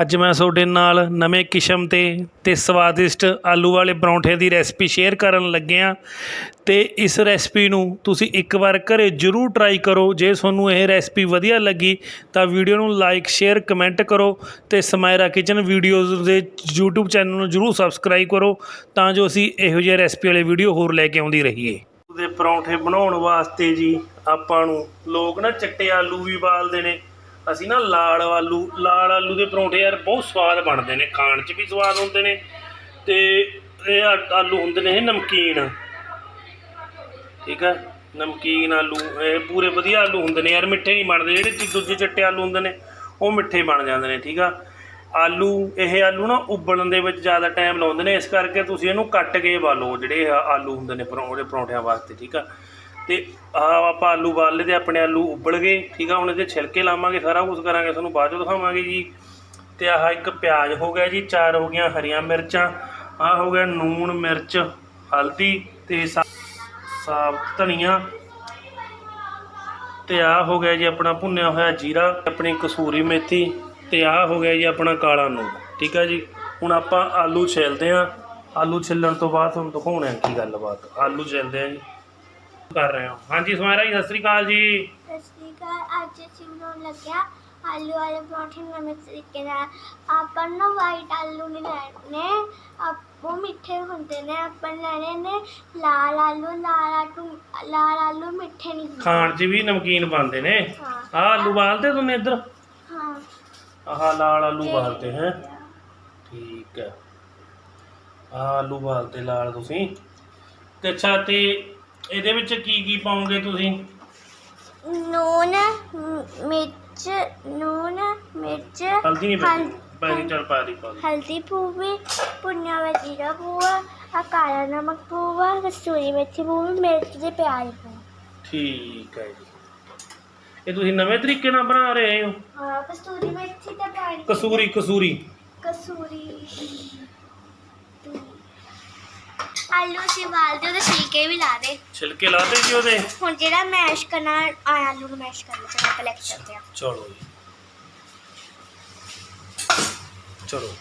ਅੱਜ ਮੈਂ ਤੁਹਾਡੇ ਨਾਲ ਨਵੇਂ ਕਿਸਮ ਤੇ ਤੇ ਸਵਾਦਿਸ਼ਟ ਆਲੂ ਵਾਲੇ ਪਰੌਂਠੇ ਦੀ ਰੈਸਪੀ ਸ਼ੇਅਰ ਕਰਨ ਲੱਗਿਆ ਤੇ ਇਸ ਰੈਸਪੀ ਨੂੰ ਤੁਸੀਂ ਇੱਕ ਵਾਰ ਘਰੇ ਜ਼ਰੂਰ ਟਰਾਈ ਕਰੋ। ਜੇ ਤੁਹਾਨੂੰ ਇਹ ਰੈਸਪੀ ਵਧੀਆ ਲੱਗੀ, ਤਾਂ ਵੀਡੀਓ ਨੂੰ ਲਾਈਕ ਸ਼ੇਅਰ ਕਮੈਂਟ ਕਰੋ ਤੇ ਸਮਾਇਰਾ ਕਿਚਨ ਵੀਡੀਓਜ਼ ਦੇ YouTube ਚੈਨਲ ਨੂੰ ਜ਼ਰੂਰ ਸਬਸਕ੍ਰਾਈਬ ਕਰੋ ਤਾਂ ਜੋ ਅਸੀਂ ਇਹੋ ਜਿਹੇ ਰੈਸਪੀ ਵਾਲੇ ਵੀਡੀਓ ਹੋਰ ਲੈ ਕੇ ਆਉਂਦੀ ਰਹੀਏ। ਦੇ ਪਰੌਂਠੇ ਬਣਾਉਣ ਵਾਸਤੇ ਜੀ ਆਪਾਂ ਨੂੰ ਲੋਕ ਨਾ ਚਿੱਟੇ ਆਲੂ ਵੀ ਬਾਲਦੇ ਨੇ। ਅਸੀਂ ਨਾ ਲਾਲ ਆਲੂ ਲਾਲ ਆਲੂ ਦੇ ਪਰੌਂਠੇ ਯਾਰ ਬਹੁਤ ਸਵਾਦ ਬਣਦੇ ਨੇ, ਖਾਣ 'ਚ ਵੀ ਸਵਾਦ ਹੁੰਦੇ ਨੇ ਤੇ ਇਹ ਆਲੂ ਹੁੰਦੇ ਨੇ ਇਹ ਨਮਕੀਨ। ਠੀਕ ਹੈ? ਨਮਕੀਨ ਆਲੂ, ਇਹ ਪੂਰੇ ਵਧੀਆ ਆਲੂ ਹੁੰਦੇ ਨੇ ਯਾਰ, ਮਿੱਠੇ ਨਹੀਂ ਬਣਦੇ, ਜਿਹੜੇ ਚੀ- ਦੂਜੇ ਚਿੱਟੇ ਆਲੂ ਹੁੰਦੇ ਨੇ, ਉਹ ਮਿੱਠੇ ਬਣ ਜਾਂਦੇ ਨੇ, ਠੀਕ ਆ? ਆਲੂ, ਇਹ ਆਲੂ ਨਾ ਉਬਲਣ ਦੇ ਵਿੱਚ ਜ਼ਿਆਦਾ ਟਾਈਮ ਲਾਉਂਦੇ ਨੇ, ਇਸ ਕਰਕੇ ਤੁਸੀਂ ਇਹਨੂੰ ਕੱਟ ਕੇ ਬਾਲੋ ਜਿਹੜੇ ਇਹ ਆਲੂ ਹੁੰਦੇ ਨੇ ਪਰੌਂਠੇ ਪਰੌਂਠਿਆਂ ਵਾਸਤੇ, ਠੀਕ ਆ? ਤੇ ਆਹ ਆਪਾਂ ਆਲੂ ਬਾਲ ਲਏ ਤੇ ਆਪਣੇ ਆਲੂ ਉਬਲ ਗਏ, ਠੀਕ ਆ, ਹੁਣ ਇਹਦੇ ਛਿਲਕੇ ਲਾਵਾਂਗੇ, ਸਾਰਾ ਕੁਝ ਕਰਾਂਗੇ, ਤੁਹਾਨੂੰ ਬਾਅਦ ਚੋਂ ਦਿਖਾਵਾਂਗੇ ਜੀ। ਤੇ ਆਹ ਇੱਕ ਪਿਆਜ਼ ਹੋ ਗਿਆ ਜੀ, ਚਾਰ ਹੋ ਗਈਆਂ ਹਰੀਆਂ ਮਿਰਚਾਂ, ਆਹ ਹੋ ਗਿਆ ਨੂਣ ਮਿਰਚ, ਹਲਦੀ ਤੇ ਸਾ- ਸਾਬਤ ਧਨੀਆ। ਤੇ ਆਹ ਹੋ ਗਿਆ ਜੀ ਆਪਣਾ ਭੁੰਨਿਆ ਹੋਇਆ ਜੀਰਾ, ਆਪਣੀ ਕਸੂਰੀ ਮੇਥੀ, ਤੇ ਆਹ ਹੋ ਗਿਆ ਜੀ ਆਪਣਾ ਕਾਲਾ ਨੂਣ, ਠੀਕ ਆ ਜੀ। ਹੁਣ ਆਪਾਂ ਆਲੂ ਛਿਲਦੇ ਆ। ਆਲੂ ਛਿੱਲਣ ਤੋਂ ਬਾਅਦ ਤੁਹਾਨੂੰ ਦਿਖਾਉਣਾ ਕੀ ਗੱਲਬਾਤ। ਆਲੂ ਛਿਲਦੇ ਆ ਜੀ। ਕਰ ਰਹੇ ਹਾਂ। ਹਾਂਜੀ ਸਮਾਇਰਾ ਜੀ ਸਤਿ ਸ੍ਰੀ ਅਕਾਲ ਜੀ। ਸਤਿ ਸ਼੍ਰੀ ਅਕਾਲ। ਅੱਜ ਅਸੀਂ ਬਣਾਉਣ ਲੱਗਿਆ ਆਲੂ ਵਾਲੇ ਪਰੌਂਠੇ ਨਵੇਂ ਤਰੀਕੇ ਨਾਲ। ਆਪਾਂ ਨੂੰ ਵਾਈਟ ਆਲੂ ਨਹੀਂ ਲੈਣੇ। ਆਪ- ਉਹ ਮਿੱਠੇ ਹੁੰਦੇ ਨੇ। ਆਪਾਂ ਲੈਣੇ ਨੇ ਲਾਲ ਆਲੂ। ਲਾਲ ਆਲੂ ਲਾਲ ਆਲੂ ਮਿੱਠੇ ਨਹੀਂ ਹੁੰਦੇ। ਖਾਣ 'ਚ ਵੀ ਨਮਕੀਨ ਪਾਉਂਦੇ ਨੇ। ਹਾਂ। ਆਹ ਆਲੂ ਬਾਲਦੇ ਤੁਮਨੇ ਇੱਧਰ? ਹਾਂ। ਆਹ ਲਾਲ ਆਲੂ ਬਾਲਦੇ ਹੈ। ਠੀਕ ਹੈ। ਆਹ ਆਲੂ ਬਾਲਦੇ ਲਾਲ ਤੁਸੀਂ। ਤੇ ਅੱਛਾ ਤੇ ਇਹਦੇ ਵਿੱਚ ਕੀ ਕੀ ਪਾਉਂਗੇ ਤੁਸੀਂ? ਨੂਨ ਮ- ਮਿਰਚ ਨੂਨ ਮਿਰਚ ਹਲਦੀ ਨਹੀਂ ਹਲ- ਪੈਂਦੀ ਪੈਂਦੀ ਚੱਲ ਪਾ ਦੀ ਪਾ ਦੀ ਹਲਦੀ ਪੂਵੇ ਪੁੰਨਿਆ ਵਾ ਜੀਰਾ ਪੂਆ ਆ ਕਾਲਾ ਨਮਕ ਪੂਆ ਕਸਤੂਰੀ ਮੇਥੀ ਪੂਵੇ ਮਿਰਚ ਦੇ ਪਿਆਜ਼ ਪੂਆ। ਠੀਕ ਹੈ ਜੀ। ਇਹ ਤੁਸੀਂ ਨਵੇਂ ਤਰੀਕੇ ਨਾਲ ਬਣਾ ਰਹੇ ਹੋ? ਹਾਂ ਕਸਤੂਰੀ ਮੇਥੀ ਤੇ ਪਾਣੀ ਕਸੂਰੀ ਕਸੂਰੀ। ਕਸੂਰੀ। ਆਲੂ ਸੀ ਵਾਲ ਦੇ ਉਹਦੇ ਛਿਲਕੇ ਵੀ ਲਾ ਦੇ। ਛਿਲਕੇ ਲਾਤੇ ਜੀ ਉਹਦੇ? ਹੁਣ ਜਿਹੜਾ ਮੈਸ਼ ਕਰਨਾ ਆ ਆਲੂ ਨੂੰ ਮੈਸ਼ ਕਰਨਾ ਚਲੋ ਕਲੈਕਟ ਕਰਦੇ ਆ। ਚਲੋ ਜੀ। ਚਲੋ।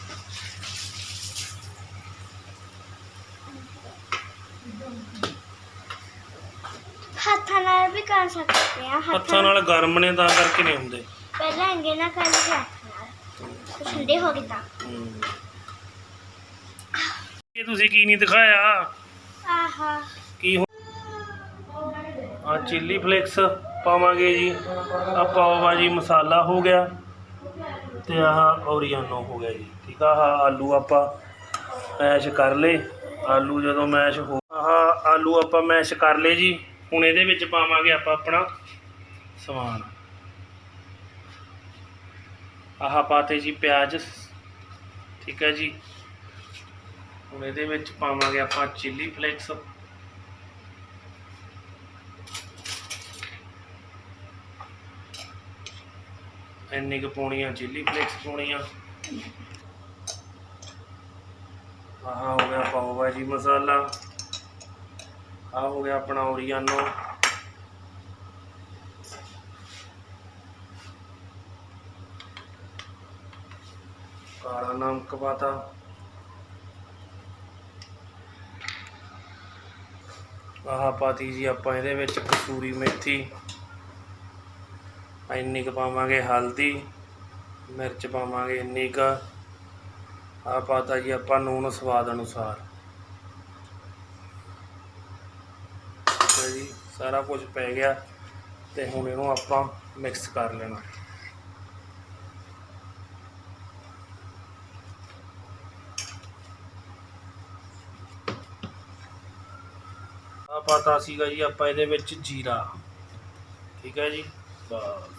ਹੱਥਾਂ ਨਾਲ ਵੀ ਕਰ ਸਕਦੇ ਆ ਹੱਥਾਂ ਨਾਲ ਗਰਮ ਨੇ ਤਾਂ ਕਰਕੇ ਨਹੀਂ ਹੁੰਦੇ। ਪਹਿਲਾਂ ਇੰਗੇ ਨਾ ਕਰ ਕੁਛ ਠੰਡੇ ਹੋ ਗਏ ਤਾਂ। ਹਮ। ਇਹ ਤੁਸੀਂ ਕੀ ਨਹੀਂ ਦਿਖਾਇਆ? ਆਹਾ। ਕੀ ਆ ਚਿੱਲੀ ਫਲੇਕਸ ਪਾਵਾਂਗੇ ਜੀ। ਆ ਪਾਓ ਭਾਜੀ ਮਸਾਲਾ ਹੋ ਗਿਆ ਤੇ ਆਹ ਔਰੀਆਨੋ ਹੋ ਗਿਆ ਜੀ। ਠੀਕ ਆ ਆਹ ਆਲੂ ਆਪਾਂ ਮੈਸ਼ ਕਰ ਲਏ। ਆਲੂ ਜਦੋਂ ਮੈਸ਼ ਹੋ ਆਹ ਆਲੂ ਆਪਾਂ ਮੈਸ਼ ਕਰ ਲਏ ਜੀ। ਹੁਣ ਇਹਦੇ ਵਿੱਚ ਪਾਵਾਂਗੇ ਆਪਾਂ ਆਪਣਾ ਸਮਾਨ। ਆਹ ਪਾਤੇ ਜੀ ਪਿਆਜ਼। ਠੀਕ ਹੈ ਜੀ। ਹੁਣ ਇਹਦੇ ਵਿੱਚ ਪਾਵਾਂਗੇ ਆਪਾਂ ਚਿੱਲੀ ਫਲੇਕਸ ਇੰਨੀ ਕੁ ਪਾਉਣੀਆਂ ਚਿੱਲੀ ਫਲੇਕਸ ਪਾਉਣੀਆਂ ਆਹ ਹੋ ਗਿਆ ਪਾਓ ਭਾਜੀ ਮਸਾਲਾ। ਆਹ ਹੋ ਗਿਆ ਆਪਣਾ ਓਰੀਆਨੋ ਕਾਲਾ ਨਮਕ ਪਾਤਾ। ਆਹ ਪਾਤੀ ਜੀ ਆਪਾਂ ਇਹਦੇ ਵਿੱਚ ਕਸੂਰੀ ਮੇਥੀ। ਇੰਨੀ ਕੁ ਪਾਵਾਂਗੇ ਹਲਦੀ, ਮਿਰਚ ਪਾਵਾਂਗੇ ਇੰਨੀ ਕੁ। ਆਹ ਪਾਤਾ ਜੀ ਆਪਾਂ ਨੂਣ ਸਵਾਦ ਅਨੁਸਾਰ। ਠੀਕ ਹੈ ਜੀ, ਸਾਰਾ ਕੁਝ ਪੈ ਗਿਆ ਤੇ ਹੁਣ ਇਹਨੂੰ ਆਪਾਂ ਮਿਕਸ ਕਰ ਲੈਣਾ। ਆ ਪਾਤਾ ਸੀਗਾ ਜੀ ਆਪਾਂ ਇਹਦੇ ਵਿੱਚ ਜੀਰਾ। ਠੀਕ ਹੈ ਜੀ? ਬਸ।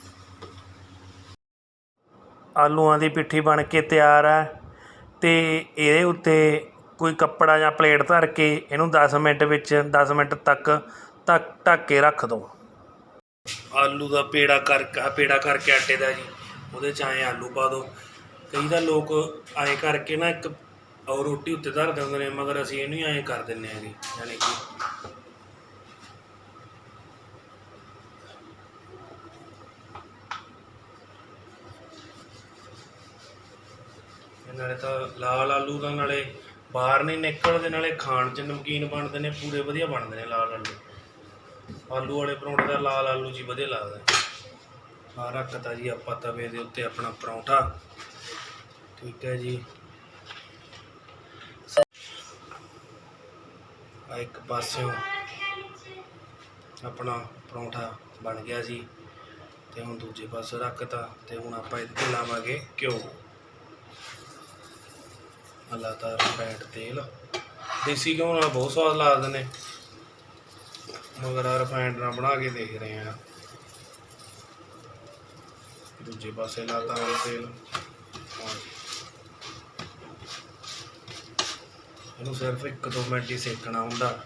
ਆਲੂਆਂ ਦੀ ਪਿੱਠੀ ਬਣ ਕੇ ਤਿਆਰ ਹੈ ਤੇ ਇਹਦੇ ਉੱਤੇ ਕੋਈ ਕੱਪੜਾ ਜਾਂ ਪਲੇਟ ਧਰ ਕੇ ਇਹਨੂੰ 10 ਮਿੰਟ ਵਿੱਚ 10 ਮਿੰਟ ਤੱਕ ਤੱਕ ਢੱਕ ਕੇ ਰੱਖ ਦਿਓ ਆਲੂ ਦਾ ਪੇੜਾ ਕਰ ਪੇੜਾ ਕਰਕੇ ਆਟੇ ਦਾ ਜੀ, ਉਹਦੇ ਚ ਐਂ ਆਲੂ ਪਾ ਦਿਓ ਕਈ ਤਾਂ ਲੋਕ ਐਂ ਕਰਕੇ ਨਾ ਇੱਕ ਔਰ ਰੋਟੀ ਉੱਤੇ ਧਰ ਦਿੰਦੇ ਨੇ, ਮਗਰ ਅਸੀਂ ਇਹਨੂੰ ਹੀ ਐਂ ਕਰ ਦਿੰਨੇ ਆ ਜੀ, ਯਾਨੀ ਕਿ ਨਾਲੇ ਤਾਂ ਲਾਲ ਆਲੂ ਦਾ ਨਾਲੇ ਬਾਹਰ ਨਹੀਂ ਨਿਕਲਦੇ, ਨਾਲੇ ਖਾਣ 'ਚ ਨਮਕੀਨ ਬਣਦੇ ਨੇ, ਪੂਰੇ ਵਧੀਆ ਬਣਦੇ ਨੇ ਲਾਲ ਆਲੂ। ਆਲੂ ਵਾਲੇ ਪਰੌਂਠੇ ਦਾ ਲਾਲ ਆਲੂ ਜੀ ਵਧੀਆ ਲੱਗਦਾ। ਆ ਰੱਖਤਾ ਜੀ ਆਪਾਂ ਤਵੇ ਦੇ ਉੱਤੇ ਆਪਣਾ ਪਰੌਂਠਾ। ਠੀਕ ਹੈ ਜੀ। ਆ ਇੱਕ ਪਾਸਿਓਂ ਆਪਣਾ ਪਰੌਂਠਾ ਬਣ ਗਿਆ ਜੀ, ਤੇ ਹੁਣ ਦੂਜੇ ਪਾਸੇ ਰੱਖਤਾ ਤੇ ਹੁਣ ਆਪਾਂ ਇਹਦੇ ਤੇ ਲਾਵਾਂਗੇ ਘਿਓ। ਹਲਾਤਾ ਰਿਫਾਈਂਡ ਤੇਲ। ਦੇਸੀ ਘਿਓ ਨਾਲ ਬਹੁਤ ਸਵਾਦ ਲੱਗਦੇ ਨੇ। ਮਗਰ ਆ ਰਿਫਾਈਂਡ ਨਾਲ ਬਣਾ ਕੇ ਦੇਖ ਰਹੇ ਆ ਦੂਜੇ ਪਾਸੇ ਲਾਤਾ ਹੁਣ ਤੇਲ। ਇਹਨੂੰ ਸਿਰਫ 1-2 ਮਿੰਟ ਹੀ ਸੇਕਣਾ ਹੁੰਦਾ।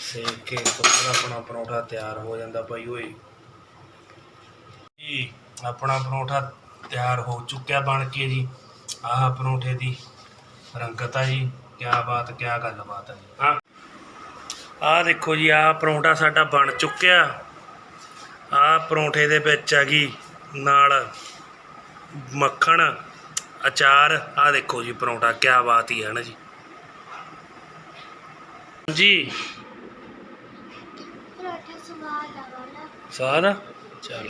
ਸੇਕ ਕੇ ਤੋਂ ਆਪਣਾ ਪਰੌਂਠਾ ਤਿਆਰ ਹੋ ਜਾਂਦਾ ਭਾਈ ਓਏ। ਜੀ, ਆਪਣਾ ਪਰੌਂਠਾ ਤਿਆਰ ਹੋ ਚੁੱਕਿਆ ਬਣ ਕੇ ਜੀ। ਆਹ ਪਰੌਂਠੇ ਦੀ ਰੰਗਤ ਆ ਜੀ ਕਿਆ ਬਾਤ ਕਿਆ ਗੱਲਬਾਤ ਹੈ ਜੀ। ਹਾਂ। ਆਹ ਦੇਖੋ ਜੀ ਆਹ ਪਰੌਂਠਾ ਸਾਡਾ ਬਣ ਚੁੱਕਿਆ। ਆਹ ਪਰੌਂਠੇ ਦੇ ਵਿੱਚ ਆ ਗਈ ਨਾਲ ਮੱਖਣ ਅਚਾਰ ਆਹ ਦੇਖੋ ਜੀ ਪਰੌਂਠਾ ਕਿਆ ਬਾਤ ਹੀ ਹੈ ਨਾ ਜੀ। ਜੀ। ਆ ਸਵਾਦ ਆ? ਚਲ।